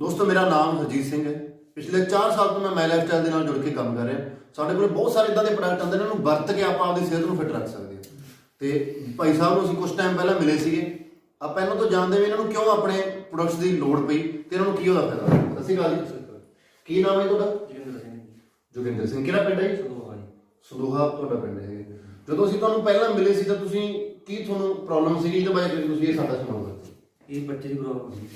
ਦੋਸਤੋ ਮੇਰਾ ਨਾਮ ਹਰਜੀਤ ਸਿੰਘ ਹੈ। ਪਿਛਲੇ 4 ਸਾਲ ਤੋਂ ਮੈਂ ਮਾਈ ਲਾਈਫ ਸਟਾਈਲ ਦੇ ਨਾਲ ਜੁੜ ਕੇ ਕੰਮ ਕਰ ਰਿਹਾ। ਸਾਡੇ ਕੋਲ ਬਹੁਤ ਸਾਰੇ ਇਦਾਂ ਦੇ ਪ੍ਰੋਡਕਟ ਆਉਂਦੇ ਨੇ ਇਹਨਾਂ ਨੂੰ ਵਰਤ ਕੇ ਆਪਾਂ ਆਪਦੀ ਸਿਹਤ ਨੂੰ ਫਿੱਟ ਰੱਖ ਸਕਦੇ ਹਾਂ। ਤੇ ਭਾਈ ਸਾਹਿਬ ਨੂੰ ਅਸੀਂ ਕੁਝ ਟਾਈਮ ਪਹਿਲਾਂ ਮਿਲੇ ਸੀਗੇ। ਆਪਾਂ ਇਹਨਾਂ ਤੋਂ ਜਾਣਦੇ ਵੀ ਇਹਨਾਂ ਨੂੰ ਕਿਉਂ ਆਪਣੇ ਪ੍ਰੋਡਕਟਸ ਦੀ ਲੋੜ ਪਈ ਤੇ ਇਹਨਾਂ ਨੂੰ ਕੀ ਉਹਦਾ ਫਾਇਦਾ? ਹੋਇਆ ਸਤਿ ਸ਼੍ਰੀ ਅਕਾਲ ਜੀ। ਕੀ ਨਾਮ ਹੈ ਤੁਹਾਡਾ? ਜੋਗਿੰਦਰ ਸਿੰਘ। ਜੋਗਿੰਦਰ ਸਿੰਘ। ਕਿਹੜਾ ਪਿੰਡ ਹੈ ਜੀ? ਸਦੋਹਾ ਤੁਹਾਡਾ ਪਿੰਡ ਹੈ ਜਦੋਂ ਅਸੀਂ ਤੁਹਾਨੂੰ ਪਹਿਲਾਂ ਮਿਲੇ ਸੀ ਤਾਂ ਤੁਸੀਂ ਕੀ ਤੁਹਾਨੂੰ ਪ੍ਰੋਬਲਮ ਸੀਗੀ ਇਹਦੇ ਬਾਰੇ ਤੁਸੀਂ ਇਹ ਸਾਡਾ ਸੁਣਾਓਗੇ ਇਹ ਬੱਚੇ ਦੀ ਪ੍ਰੋਬਲਮ ਸੀ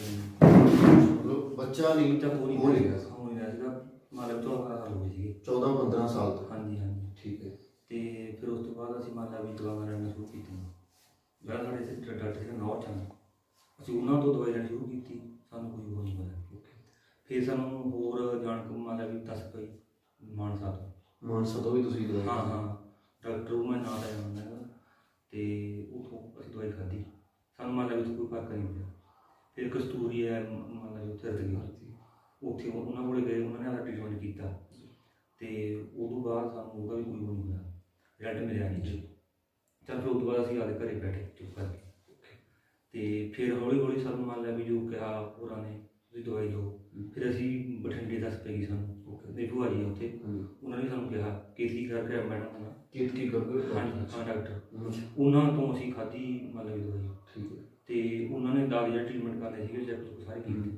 ਮਤਲਬ ਬੱਚਾ ਨਹੀਂ ਬੱਚਾ ਹੋ ਨਹੀਂ ਹੋ ਨਹੀਂ ਰਿਹਾ ਸੀ। ਹੋ ਨਹੀਂ ਰਿਹਾ ਸੀਗਾ ਮਾਲਕ ਤੋਂ ਹਾਲ ਹੋ ਗਈ ਸੀ 14 15 ਸਾਲ ਤੋਂ। ਹਾਂਜੀ ਹਾਂਜੀ। ਠੀਕ ਹੈ। ਤੇ ਫਿਰ ਉਸ ਤੋਂ ਬਾਅਦ ਅਸੀਂ ਮੰਨ ਲਾ ਵੀ ਦਵਾਈਆਂ ਲੈਣਾ ਸ਼ੁਰੂ ਕੀਤੀਆਂ ਜਿਹੜਾ ਸਾਡੇ ਇੱਥੇ ਡਾ- ਡਾਕਟਰ ਸੀ ਨੌ ਚੰਨ ਅਸੀਂ ਉਹਨਾਂ ਤੋਂ ਦਵਾਈ ਲੈਣੀ ਸ਼ੁਰੂ ਕੀਤੀ। ਸਾਨੂੰ ਕੋਈ ਹੋ ਨਹੀਂ ਹੋਇਆ ਫਿਰ ਸਾਨੂੰ ਹੋਰ ਜਾਣ ਕੇ ਮੰਨ ਲਾ ਵੀ ਦੱਸ ਪਈ ਮਾਨਸਾ ਤੋਂ ਮਾਨਸਾ ਤੋਂ ਵੀ ਤੁਸੀਂ ਦਵਾਈ ਹਾਂ ਹਾਂ। ਡਾਕਟਰ ਉਹ ਮੈਂ ਨਾਲ ਆਇਆ ਹੁੰਦਾ ਹੈਗਾ ਤੇ ਉਥੋਂ ਅਸੀਂ ਦਵਾਈ ਖਾਧੀ। ਸਾਨੂੰ ਮੰਨ ਲਾ ਵੀ ਕੋਈ ਫ਼ਰਕ ਨਹੀਂ ਪਿਆ। ਫਿਰ ਕਸਤੂਰੀ ਹੈ ਮੰਨ ਲਾ ਵੀ ਉੱਥੇ ਰਦ ਗਈ ਉੱਥੇ ਉਹ- ਉਹਨਾਂ ਕੋਲੇ ਗਏ ਉਹਨਾਂ ਨੇ ਆਦਾ ਟ੍ਰੀਟਮੈਂਟ ਕੀਤਾ। ਤੇ ਉਦੋਂ ਬਾਅਦ ਸਾਨੂੰ ਉਹਦਾ ਵੀ ਕੋਈ ਉਹ ਨਹੀਂ ਹੋਇਆ। ਰਿਜ਼ਲਟ ਮਿਲਿਆ ਨਹੀਂ ਜੀ। ਚੱਲ ਫਿਰ ਉਦੋਂ ਬਾਅਦ ਅਸੀਂ ਆਦੇ ਘਰੇ ਬੈਠੇ ਚੁੱਪ ਕਰਕੇ। ਤੇ ਫਿਰ ਹੌਲੀ ਹੌਲੀ ਸਾਨੂੰ ਮੰਨ ਲਿਆ ਵੀ ਜੋ ਕਿਹਾ ਹੋਰਾਂ ਨੇ ਤੁਸੀਂ ਦਵਾਈ ਲਓ। ਫਿਰ ਅਸੀਂ ਬਠਿੰਡੇ ਦੱਸ ਪੈ ਗਈ ਸਾਨੂੰ ਮੇਰੀ ਭੂਆ ਜੀ ਉੱਥੇ। ਉਹਨਾਂ ਨੇ ਸਾਨੂੰ ਕਿਹਾ ਕਿ ਕੀ ਕਰਕੇ ਮੈਡਮ ਦਾ ਕੀ ਕੀ ਕਰਦੇ ਹੋ? ਹਾਂਜੀ ਹਾਂ ਡਾਕਟਰ। ਉਹਨਾਂ ਤੋਂ ਅਸੀਂ ਖਾਧੀ ਮੰਨ ਲਓ ਦਵਾਈ ਠੀਕ ਹੈ। ਤੇ ਉਹਨਾਂ ਨੇ ਦਾਦੀ ਦਾ ਟ੍ਰੀਟਮੈਂਟ ਕਰਦੇ ਸੀਗੇ ਚੈੱਕ ਸਾਰੇ ਕੀਤੇ।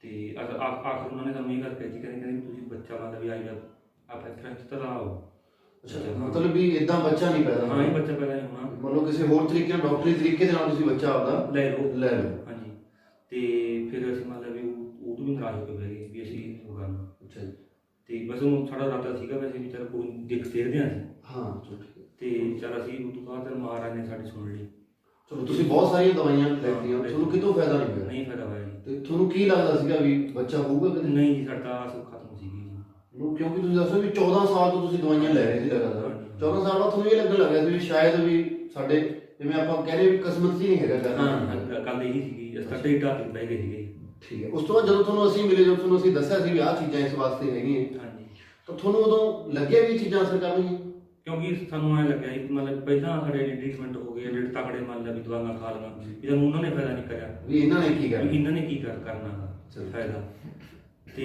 ਤੇ ਆਖ- ਆਖ- ਆਖਰ ਉਹਨਾਂ ਨੇ ਸਾਨੂੰ ਇਹ ਗੱਲ ਕਹੀ ਕਹਿੰਦੇ ਕਹਿੰਦੇ ਤੁਸੀਂ ਬੱਚਾ ਵੀ ਆਈ ਆਪ ਐਕਸਪ੍ਰੈਸ ਤਰ੍ਹਾਂ ਆਓ ਅੱਛਾ ਮਤਲਬ ਵੀ ਇਦਾਂ ਬੱਚਾ ਨਹੀਂ ਪੈਦਾ ਹਾਂ ਇਹ ਬੱਚਾ ਪਹਿਲਾਂ ਹੀ ਹੋਣਾ। ਮਤਲਬ ਕਿਸੇ ਹੋਰ ਤਰੀਕੇ ਨਾਲ ਡਾਕਟਰੀ ਤਰੀਕੇ ਦੇ ਨਾਲ ਤੁਸੀਂ ਬੱਚਾ ਆਪਦਾ ਲੈ ਲਓ। ਲੈ ਲਓ। ਹਾਂਜੀ। ਤੇ ਫਿਰ ਅਸੀਂ ਮੰਨ ਲਿਆ ਵੀ ਉਹ ਉਹ ਤੋਂ ਵੀ ਨਾਰਾਜ਼ ਹੋ ਕੇ ਬਹਿ ਗਏ ਵੀ ਅਸੀਂ ਉਹ ਕਰਨਾ ਅੱਛਾ ਜੀ। ਤੇ ਬਸ ਉਹ ਸਾਡਾ ਰਾਤਾ ਸੀਗਾ ਵੈਸੇ ਵੀ ਚੱਲ ਕੋਈ ਦੇਖ ਦੇਖਦੇ ਹਾਂ ਅਸੀਂ ਹਾਂ ਚਲੋ ਠੀਕ ਹੈ। ਤੇ ਚੱਲ ਅਸੀਂ ਉਹ ਤੋਂ ਬਾਅਦ ਚੱਲ ਮਹਾਰਾਜ ਨੇ ਸਾਡੀ ਸੁਣ ਲਈ। ਚਲੋ ਤੁਸੀਂ ਬਹੁਤ ਸਾਰੀਆਂ ਦਵਾਈਆਂ ਲੈਤੀਆਂ। ਤੁਹਾਨੂੰ ਕਿਤੋਂ ਫਾਇਦਾ ਨਹੀਂ ਹੋਇਆ? ਨਹੀਂ ਫਾਇਦਾ ਹੋਇਆ ਜੀ। ਤੇ ਤੁਹਾਨੂੰ ਕੀ ਲੱਗਦਾ ਸੀਗਾ ਵੀ ਬੱਚਾ ਹੋਊਗਾ ਕਦੇ? ਨਹੀਂ ਜੀ ਸਾਡਾ ਆਸ ਖਤਮ ਸੀਗੀ ਜੀ। ਨੂੰ ਕਿਉਂਕਿ ਤੁਸੀਂ ਦੱਸੋ ਵੀ 14 ਸਾਲ ਤੋਂ ਤੁਸੀਂ ਦਵਾਈਆਂ ਲੈ ਰਹੇ ਸੀ ਲਗਾਤਾਰ। 14 ਸਾਲ ਬਾਅਦ ਤੁਹਾਨੂੰ ਇਹ ਲੱਗਣ ਲੱਗਿਆ ਸੀ ਵੀ ਸ਼ਾਇਦ ਵੀ ਸਾਡੇ ਜਿਵੇਂ ਆਪਾਂ ਕਹਿੰਦੇ ਵੀ ਕਿਸਮਤ 'ਚ ਹੀ ਨਹੀਂ ਹੈਗਾ ਕਰਨਾ ਹਾਂ ਗੱਲ ਇਹੀ ਸੀਗੀ। ਤੱਕ ਹੀ ਢਾਹ ਕੇ ਬਹਿ ਗਏ ਸੀਗੇ। ਠੀਕ ਹੈ। ਉਸ ਤੋਂ ਬਾਅਦ ਜਦੋਂ ਤੁਹਾਨੂੰ ਅਸੀਂ ਮਿਲੇ ਜਦੋਂ ਤੁਹਾਨੂੰ ਅਸੀਂ ਦੱਸਿਆ ਸੀ ਵੀ ਆਹ ਚੀਜ਼ਾਂ ਇਸ ਵਾਸਤੇ ਹੈਗੀਆਂ ਹਾਂਜੀ। ਤਾਂ ਤੁਹਾਨੂੰ ਉਦੋਂ ਲੱਗਿਆ ਵੀ ਇਹ ਚੀਜ਼ਾਂ ਅਸਰ ਕਰਨਗੀਆਂ? ਕਿਉਂਕਿ ਸਾਨੂੰ ਐ ਲੱਗਿਆ ਜੀ ਮਤਲਬ ਪਹਿਲਾਂ ਸਾਡੇ ਟ੍ਰੀਟਮੈਂਟ ਹੋ ਗਏ ਜਿਹੜੇ ਤਕੜੇ ਮੰਨ ਲਿਆ ਵੀ ਦਵਾਈਆਂ ਖਾ ਲਈਆਂ ਵੀ ਸਾਨੂੰ ਉਹਨਾਂ ਨੇ ਫਾਇਦਾ ਨਹੀਂ ਕਰਿਆ। ਵੀ ਇਹਨਾਂ ਨੇ ਕੀ ਵੀ ਕਰਨਾ ਇਹਨਾਂ ਨੇ ਕੀ ਕਰ ਕਰਨਾ ਚਲੋ। ਫਾਇਦਾ। ਤੇ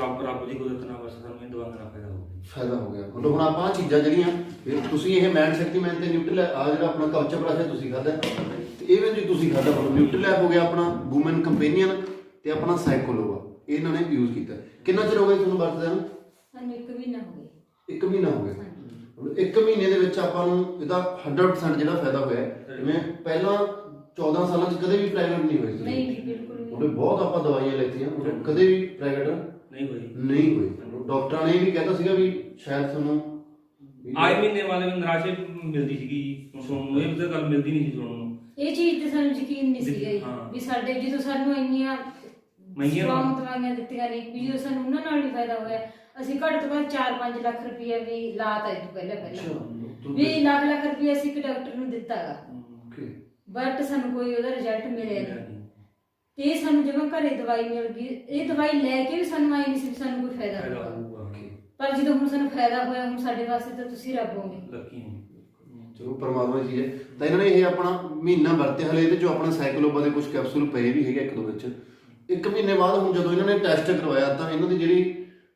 ਰੱਬ ਰੱਬ ਦੀ ਕੁਦਰਤ ਨਾਲ ਬਸ ਸਾਨੂੰ ਇਹ ਦਵਾਈਆਂ ਨਾਲ ਫਾਇਦਾ ਹੋ ਗਿਆ। ਫਾਇਦਾ ਹੋ ਗਿਆ। ਮਤਲਬ ਹੁਣ ਆਪਾਂ ਆਹ ਚੀਜ਼ਾਂ ਜਿਹੜੀਆਂ ਵੀ ਤੁਸੀਂ ਇਹ ਮੈਨ ਸ਼ਕਤੀਮੈਨ ਤੇ ਨਿਊਟਰਲ ਆ ਜਿਹੜਾ ਆਪਣਾ ਕਲਚਰ ਬਰਸ਼ ਤੁਸੀਂ ਖਾਦਾ ਤੇ ਇਹ ਵੀ ਜੀ ਤੁਸੀਂ ਖਾਦਾ ਮਤਲਬ ਨਿਊਟਰਲ ਹੋ ਗਿਆ ਆਪਣਾ ਵੂਮਨ ਕੰਪੇਨੀਅਨ ਤੇ ਆਪਣਾ ਸਾਈਕੋਲੋਵਾ ਇਹ ਇਹਨਾਂ ਨੇ ਯੂਜ਼ ਕੀਤਾ। ਕਿੰਨਾ ਚਿਰ ਹੋ ਗਿਆ ਤੁਹਾਨੂੰ ਵਰਤਦਿਆਂ ਨੂੰ? ਸਾਨੂੰ ਇੱਕ ਮਹੀਨਾ ਹੋ ਗਿਆ। ਇੱਕ ਮਹੀਨਾ ਹੋ ਗਿਆ। ਮਤਲਬ ਇੱਕ ਮਹੀਨੇ ਦੇ ਵਿੱਚ ਆਪਾਂ ਨੂੰ ਇਹਦਾ 100% ਜਿਹੜਾ ਫਾਇਦਾ ਹੋਇਆ ਹੈ। ਜਿਵੇਂ ਪਹਿਲਾਂ 14 ਸਾਲਾਂ 'ਚ ਕਦੇ ਵੀ ਪ੍ਰੈਗਨੈਂਟ ਨਹੀਂ ਹੋਈ ਸੀ। ਨਹੀਂ ਜੀ ਬਿਲਕੁਲ ਵੀ ਉਹਨੇ ਬਹੁਤ ਆਪਾਂ ਦਵਾਈਆਂ ਲੈਤੀਆਂ ਮਤਲਬ ਕਦੇ ਵੀ ਪ੍ਰੈਗਨੈਂਟ ਨਹੀਂ ਹੋਈ। ਨਹੀਂ ਹੋਈ। ਡਾਕਟਰਾਂ ਨੇ ਇਹ ਵੀ ਕਹਿਤਾ ਸੀਗਾ ਵੀ ਸ਼ਾਇਦ ਤੁਹਾਨੂੰ ਵੀ- ਆਏ ਮਹੀਨੇ ਵਾਲੇ ਨੂੰ ਨਿਰਾਸ਼ੇ ਮਿਲਦੀ ਸੀਗੀ ਜੀ ਸੁਣਨ ਨੂੰ ਇਹ ਤਾਂ ਗੱਲ ਮਿਲਦੀ ਨਹੀਂ ਸੀ ਸੁਣਨ ਨੂੰ। ਇਹ ਚੀਜ਼ ਤੇ ਸਾਨੂੰ ਯਕੀਨ ਨਹੀਂ ਸੀਗਾ ਜੀ ਹਾਂ। ਵੀ ਸਾਡੇ ਜਦੋਂ ਸਾਨੂੰ ਇੰਨੀਆਂ ਮਹਿੰਗੀਆਂ strong ਦਵਾਈਆਂ ਦਿੱਤੀਆਂ ਨੇ ਵੀ ਜਦੋਂ ਸਾਨੂੰ ਉਹਨਾਂ ਨਾਲ ਵੀ ਫਾਇਦਾ ਹੋਇਆ ਅਸੀਂ ਘੱਟ ਤੋਂ ਘੱਟ 4-5 ਲੱਖ ਰੁਪਏ ਵੀ ਲਾਤਾ ਇਹ ਤੋਂ ਪਹਿਲਾਂ ਪਹਿਲਾਂ। ਵੀ ਲੱਖ ਲੱਖ ਰੁਪਏ ਅਸੀਂ ਇੱਕ ਡਾਕਟਰ ਨੂੰ ਦਿੱਤਾਗਾ ਓਕੇ। ਬਟ ਸਾਨੂੰ ਕੋਈ ਉਹਦਾ ਰਿਜ਼ਲਟ ਮਿਲਿਆ ਨਹੀਂ। ਤੇ ਇਹ ਸਾਨੂੰ ਜਦੋਂ ਘਰੇ ਦਵਾਈ ਮਿਲ ਗਈ ਇਹ ਦਵਾਈ ਲੈ ਕੇ ਵੀ ਸਾਨੂੰ ਆਈ ਨਹੀਂ ਸੀ ਵੀ ਸਾਨੂੰ ਕੋਈ ਫਾਇਦਾ ਹੋਊਗਾ। ਪਰ ਜਦੋਂ ਹੁਣ ਸਾਨੂੰ ਫਾਇਦਾ ਹੋਇਆ ਹੁਣ ਸਾਡੇ ਵਾਸਤੇ ਤਾਂ ਤੁਸੀਂ ਰੱਬ ਹੋਗੇ। ਲੱਕੀ ਚਲੋ ਪਰਮਾਤਮਾ ਦੀ ਚੀਜ਼ ਹੈ। ਤਾਂ ਇਹਨਾਂ ਨੇ ਇਹ ਆਪਣਾ ਮਹੀਨਾ ਵਰਤਿਆ ਹਲੇ ਇਹਦੇ ਚੋਂ ਆਪਣਾ ਸਾਈਕਲੋਬਾ ਦੇ ਕੁਝ ਕੈਪਸੂਲ ਪਏ ਵੀ ਹੈਗੇ ਇੱਕ ਦੋ ਵਿੱਚ। ਇੱਕ ਮਹੀਨੇ ਬਾਅਦ ਹੁਣ ਜਦੋਂ ਇਹਨਾਂ ਨੇ ਟੈਸਟ ਕਰਵਾਇਆ ਤਾਂ ਇਹਨਾਂ ਦੀ ਜਿਹੜੀ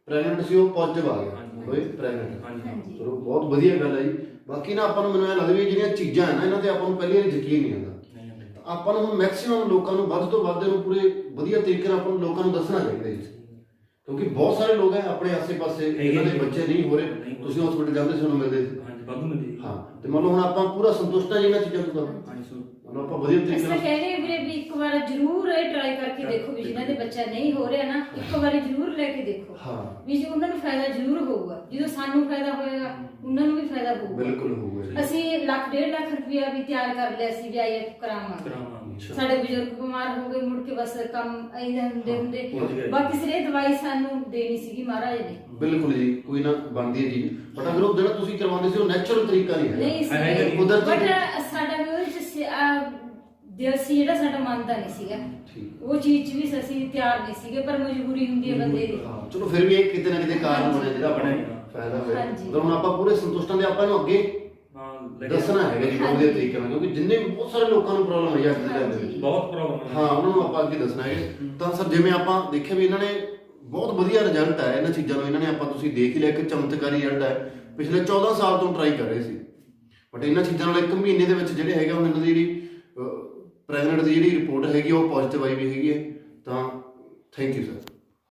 ਪ੍ਰੈਗਨੈਂਟ ਸੀ ਉਹ ਪੋਜ਼ਿਟਿਵ ਆ ਹਾਂਜੀ। ਹੋਏ ਪ੍ਰੈਗਨੈਂਟ ਹਾਂਜੀ। ਚਲੋ ਬਹੁਤ ਵਧੀਆ ਗੱਲ ਹੈ ਜੀ। ਬਾਕੀ ਨਾ ਆਪਾਂ ਨੂੰ ਮੈਨੂੰ ਇਹ ਲੱਗਦਾ ਵੀ ਜਿਹੜੀਆਂ ਚੀਜ਼ਾਂ ਹੈ ਨਾ ਇਹਨਾਂ ਤੇ ਆਪਾਂ ਨੂੰ ਪਹਿਲੇ ਯਕੀਨ ਨਹੀਂ ਆਉਂਦਾ ਨਹੀਂ ਹੁੰਦੀ। ਤਾਂ ਆਪਾਂ ਨੂੰ ਮੈਕਸਿਮਮ ਲੋਕਾਂ ਨੂੰ ਵੱਧ ਤੋਂ ਵੱਧ ਇਹਨੂੰ ਪੂਰੇ ਵਧੀਆ ਤਰੀਕੇ ਨਾਲ ਆਪਾਂ ਨੂੰ ਲੋਕਾਂ ਨੂੰ ਦੱਸਣਾ ਚਾਹੀਦਾ ਜੀ। ਕਿਉਂਕਿ ਬਹੁਤ ਸਾਰੇ ਲੋਕ ਹੈ ਆਪਣੇ ਆਸੇ-ਪਾਸੇ ਇਹਨਾਂ ਦੇ ਬੱਚੇ ਨਹੀਂ ਹੋ ਰਹੇ। ਤੁਸੀਂ ਹਸਪੀਟਲ ਜਾਂਦੇ ਸੀ ਉਹਨੂੰ ਮਿਲਦੇ ਸੀ। ਹਾਂਜੀ ਵਾਧੂ ਮਿਲਦੀ ਜੀ ਹਾਂ ਤੇ ਮੰਨ ਲਓ ਹੁਣ ਆਪਾਂ ਪੂਰਾ ਸੰਤੁਸ਼ਟ ਹਾਂ ਜੀ ਇਹਨਾਂ ਚੀਜ਼ਾਂ ਤੋਂ ਤਾਂ। ਹਾਂਜੀ ਸੁਣ ਮਤਲਬ ਆਪਾਂ ਵਧੀਆ ਤਰੀਕੇ ਨਾਲ ਕਹਿ ਰਹੇ ਵੀਰੇ ਵੀ ਇੱਕ ਵਾਰ ਜ਼ਰੂਰ ਇਹ ਟਰਾਈ ਕਰਕੇ ਦੇਖੋ ਵੀ ਜਿਨ੍ਹਾਂ ਦੇ ਬੱਚਾ ਨਹੀਂ ਹੋ ਰਿਹਾ ਨਾ ਇੱਕ ਵਾਰੀ ਜ਼ਰੂਰ ਲੈ ਕੇ ਦੇਖੋ। ਹਾਂ। ਵੀ ਜੀ ਉਹਨਾਂ ਨੂੰ ਫਾਇਦਾ ਜ਼ਰੂਰ ਹੋਊਗਾ ਜਦੋਂ ਸਾਨੂੰ ਫਾਇਦਾ ਹੋਏਗਾ ਉਹਨਾਂ ਨੂੰ ਵੀ ਫਾਇਦਾ ਹੋਊਗਾ। ਬਿਲਕੁਲ ਹੋਊਗਾ ਜੀ। ਅਸੀਂ ਲੱਖ ਡੇਢ ਲੱਖ ਰੁਪਇਆ ਵੀ ਤਿਆਰ ਕਰ ਲਿਆ ਸੀ ਵੀ ਆਈਐਫ ਕਰਾਵਾਂਗੇ। ਕਰਾਵਾਂਗੇ। ਸਾਡੇ ਬਜ਼ੁਰਗ ਬਿਮਾਰ ਹੋ ਗਏ ਮੁੜ ਕੇ ਬਸ ਕੰਮ ਐਂ ਹੁੰਦੇ। ਹੁੰਦੇ। ਬਾਕੀ ਸਿਰੇ ਦਵਾਈ ਸਾਨੂੰ ਦੇਣੀ ਸੀਗੀ ਮਹਾਰਾਜ ਨੇ। ਬਿਲਕੁਲ ਜੀ ਕੋਈ ਨਾ ਬਣਦੀ ਹੈ ਚੀਜ਼। ਬਟ ਅਗਰ ਉਹ ਜਿਹੜਾ ਤੁਸੀਂ ਕਰਵਾਉਂਦੇ ਸੀ ਉਹ ਨੈਚੁਰਲ ਤਰੀਕਾ ਨਹੀਂ ਨਹੀਂ ਹੈ ਹੈ ਸੀ ਨਹੀਂ, ਕੁਦਰਤੀ- ਬਟ ਸਾਡਾ ਵੀ ਦਿਲ ਸੀ ਜਿਹੜਾ ਸਾਡਾ ਮੰਨਦਾ ਨਹੀਂ ਸੀਗਾ। ਠੀਕ। ਉਹ ਚੀਜ਼ 'ਚ ਵੀ ਅਸੀਂ ਤਿਆਰ ਨਹੀਂ ਸੀਗੇ ਪਰ ਮਜਬੂਰੀ ਹੁੰਦੀ ਹੈ ਬੰਦੇ ਦੀ। ਹਾਂ ਚਲੋ ਫਿਰ ਵੀ ਇਹ ਕਿਤੇ ਨਾ ਕਿਤੇ ਕਾਰਨ ਬਣਿਆ ਜਿਹੜਾ ਬਣਿਆ ਆਪਣਾ। ਫਾਇਦਾ ਹੋਇਆ। ਹਾਂਜੀ। ਹੁਣ ਆਪਾਂ ਪੂਰੇ ਸੰਤੁਸ਼ਟਾਂ ਦੇ ਆਪਾਂ ਇਹਨੂੰ ਅੱਗੇ ਹਾਂ ਦੱਸਣਾ ਹੈਗਾ ਜੀ ਵਧੀਆ ਤਰੀਕੇ ਨਾਲ ਕਿਉਂਕਿ ਜਿੰਨੇ ਵੀ ਬਹੁਤ ਸਾਰੇ ਲੋਕਾਂ ਨੂੰ ਪ੍ਰੋਬਲਮ ਹੋਈ ਹੈ ਅੱਜ ਦੇ ਟਾਈਮ ਦੇ ਵਿੱਚ। ਬਹੁਤ ਪ੍ਰੋਬਲਮ ਹਾਂ ਉਹਨਾਂ ਨੂੰ ਆਪਾਂ ਅੱਗੇ ਦੱਸਣਾ ਹੈ। ਤਾਂ ਸਰ ਜਿਵੇਂ ਆਪਾਂ ਦੇਖਿਆ ਵੀ ਇਹਨਾਂ ਨੇ ਬਹੁਤ ਵਧੀਆ ਰਿਜ਼ਲਟ ਹੈ ਇਹਨਾਂ ਚੀਜ਼ਾਂ ਨੂੰ, ਇਹਨਾਂ ਨੇ ਆਪਾਂ ਤੁਸੀਂ ਦੇਖ ਹੀ ਲਿਆ, ਇੱਕ ਚਮਤਕਾਰੀ ਰਿਜ਼ਲਟ ਹੈ ਪਿਛਲੇ 14 ਸਾਲ ਤੋਂ ਟਰਾਈ ਕਰ ਰਹੇ ਸੀ। ਬਟ ਇਹਨਾਂ ਚੀਜ਼ਾਂ ਨਾਲ ਇੱਕ ਮਹੀਨੇ ਦੇ ਵਿੱਚ ਜਿਹੜੇ ਹੈਗਾ ਉਹਨਾਂ ਦੀ ਜਿਹੜੀ ਪ੍ਰੈਗਨੈਂਟ ਦੀ ਜਿਹੜੀ ਰਿਪੋਰਟ ਹੈਗੀ ਉਹ ਪੋਜ਼ਿਟਿਵ ਆਈ ਵੀ ਹੈਗੀ ਹੈ ਤਾਂ ਥੈਂਕ ਯੂ ਸਰ